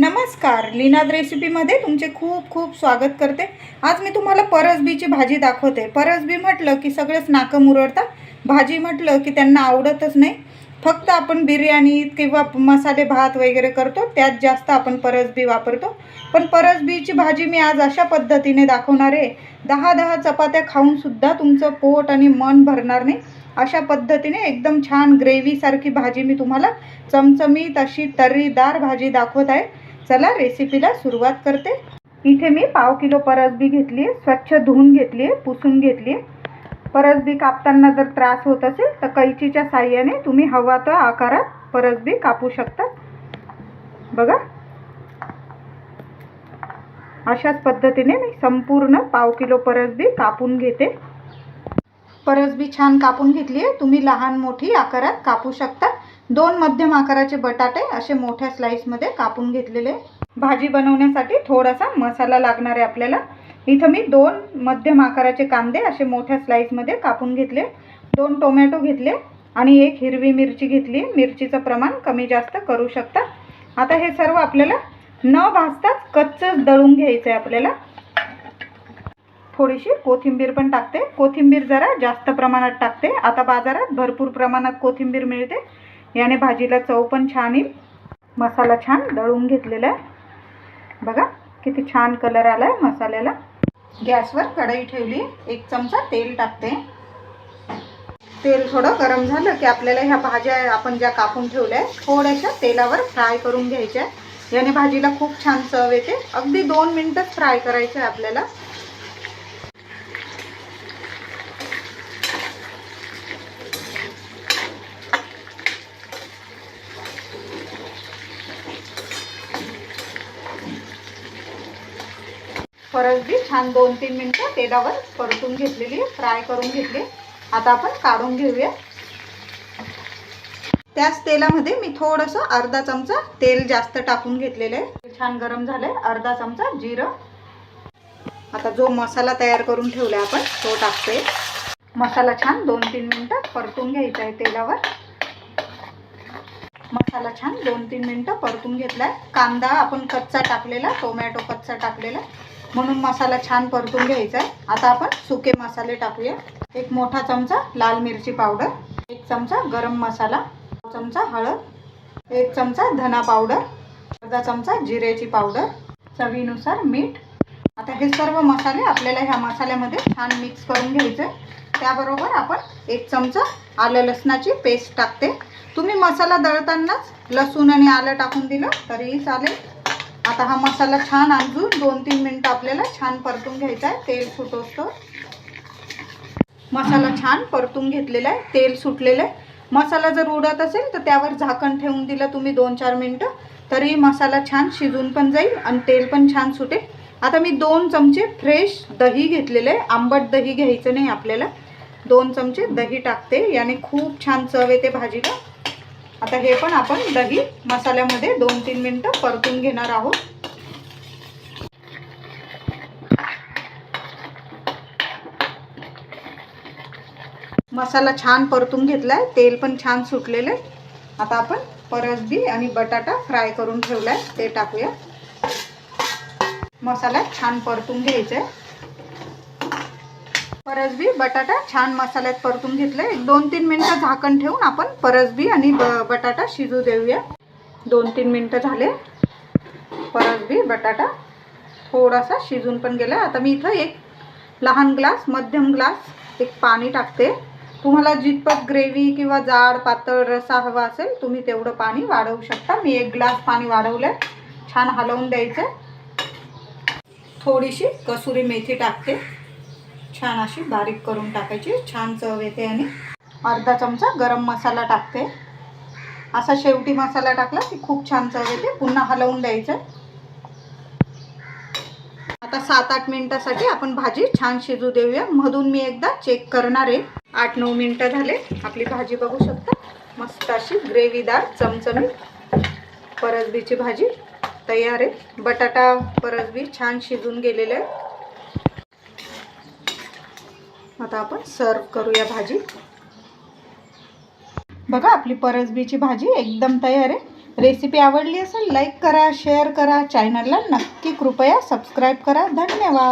नमस्कार लीनाद रेसिपीमध्ये तुमचे खूप खूप स्वागत करते. आज मी तुम्हाला परसबीची भाजी दाखवते. परसबी म्हटलं की सगळेच नाकं मुरडतात. भाजी म्हटलं की त्यांना आवडतच नाही. फक्त आपण बिर्याणी किंवा मसाले भात वगैरे करतो त्यात जास्त आपण परसबी वापरतो. पण परसबीची भाजी मी आज अशा पद्धतीने दाखवणार आहे. दहा दहा चपात्या खाऊनसुद्धा तुमचं पोट आणि मन भरणार नाही. अशा पद्धतीने एकदम छान ग्रेव्हीसारखी भाजी मी तुम्हाला चमचमीत अशी तर्रीदार भाजी दाखवत आहे. चला रेसिपीला सुरुवात करते. इथे मी पाव किलो परसबी घेतली आहे. स्वच्छ धुवून घेतली आहे. पुसून घेतली आहे. परसबी कापताना जर त्रास होत असेल तर कैचीच्या साह्याने तुम्ही हवा त्या आकारात परसबी कापू शकता. बघा. अशाच पद्धतीने मी संपूर्ण पाव किलो परसबी कापून घेते. परसबी छान कापून घेतली आहे. तुम्ही लहान मोठी आकारात कापू शकता. दोन मध्यम आकाराचे बटाटे असे मोठ्या स्लाईसमध्ये कापून घेतलेले. भाजी बनवण्यासाठी थोडासा मसाला लागणार आहे आपल्याला. इथं मी दोन मध्यम आकाराचे कांदे असे मोठ्या स्लाईसमध्ये कापून घेतले. दोन टोमॅटो घेतले आणि एक हिरवी मिरची घेतली. मिरचीचं प्रमाण कमी जास्त करू शकता. आता हे सर्व आपल्याला न भाजताच कच्चंच दळून घ्यायचं आहे आपल्याला. थोडीशी कोथिंबीर पण टाकते. कोथिंबीर जरा जास्त प्रमाणात टाकते. आता बाजारात भरपूर प्रमाणात कोथिंबीर मिळते. याने भाजीला चव पण छान येईल. मसाला छान दळून घेतलेला आहे. बघा किती छान कलर आला आहे मसाल्याला. गॅसवर कढई ठेवली. एक चमचा तेल टाकते. तेल थोडं गरम झालं की आपल्याला ह्या भाज्या आपण ज्या कापून ठेवल्या आहेत थोड्याशा तेलावर फ्राय करून घ्यायच्या याने भाजीला खूप छान चव येते. अगदी दोन मिनटंच फ्राय करायचं आहे आपल्याला. परसबी छान दोन तीन मिनटं तेलावर परतून घेतलेली आहे. फ्राय करून घेतली आता आपण काढून घेऊया. त्याच तेलामध्ये मी थोडंसं अर्धा चमचा तेल जास्त टाकून घेतलेलं आहे. छान गरम झालंय. अर्धा चमचा जिरं. आता जो मसाला तयार करून ठेवला आपण तो टाकते मसाला छान दोन तीन मिनटं परतून घ्यायचा आहे तेलावर. मसाला छान दोन तीन मिनटं परतून घेतलाय. कांदा आपण कच्चा टाकलेला टोमॅटो कच्चा टाकलेला. म्हणून मसाला छान परतून घ्यायचा आहे. आता आपण सुके मसाले टाकूया. एक मोठा चमचा लाल मिरची पावडर एक चमचा गरम मसाला चमचा हळद एक चमचा धना पावडर अर्धा चमचा जिऱ्याची पावडर चवीनुसार मीठ. आता हे सर्व मसाले आपल्याला ह्या मसाल्यामध्ये छान मिक्स करून घ्यायचे त्याबरोबर आपण एक चमचा आलं लसणाची पेस्ट टाकते. तुम्ही मसाला दळतानाच लसूण आणि आलं टाकून दिलं तरीही चालेल. आता हा मसाला छान आणजून दोन तीन मिनटं आपल्याला छान परतून घ्यायचा आहे तेल सुटवतो मसाला छान परतून घेतलेला आहे तेल सुटलेलं आहे. मसाला जर उडत असेल तर त्यावर झाकण ठेवून दिलं तुम्ही दोन चार मिनटं. तरी मसाला छान शिजून पण जाईल आणि तेल पण छान सुटेल. आता मी दोन चमचे फ्रेश दही घेतलेलं आहे. आंबट दही घ्यायचं नाही आपल्याला. दोन चमचे दही टाकते. याने खूप छान चव येते भाजीला. आता हे पण आपण दही मसाल्यामध्ये दोन तीन मिनटं परतून घेणार आहोत. मसाला छान परतून घेतलाय तेल पण छान सुटलेलं आहे. आता आपण परसबी आणि बटाटा फ्राय करून ठेवलाय ते टाकूया. मसाला छान परतून घ्यायचा आहे परसबी बटाटा छान मसाल्यात परतून घेतलाय. एक दोन तीन मिनटं झाकण ठेवून आपण परसबी आणि ब बटाटा शिजू देऊया. दोन तीन मिनटं झाले. परसबी बटाटा थोडासा शिजून पण गेला. आता मी इथं एक लहान ग्लास मध्यम ग्लास एक पाणी टाकते. तुम्हाला जितपत ग्रेव्ही किंवा जाड पातळ रसा हवा असेल तुम्ही तेवढं पाणी वाढवू शकता. मी एक ग्लास पाणी वाढवलं छान हलवून द्यायचं थोडीशी कसुरी मेथी टाकते. छान अशी बारीक करून टाकायची. छान चव येते आणि अर्धा चमचा गरम मसाला टाकते. असा शेवटी मसाला टाकला की खूप छान चव येते. पुन्हा हलवून द्यायचं. आता सात आठ मिनिटासाठी आपण भाजी छान शिजू देऊया. मधून मी एकदा चेक करणार आहे. आठ नऊ मिनटं झाले. आपली भाजी बघू शकता. मस्त अशी ग्रेव्हीदार चमचमीत परसबीची भाजी तयार आहे. बटाटा परसबी छान शिजून गेलेले आहे आता आपण सर्व करूया भाजी. बघा आपली परसबीची भाजी एकदम तयार आहे. रेसिपी आवडली असेल लाईक करा शेअर करा. चॅनलला नक्की कृपया सबस्क्राईब करा. धन्यवाद.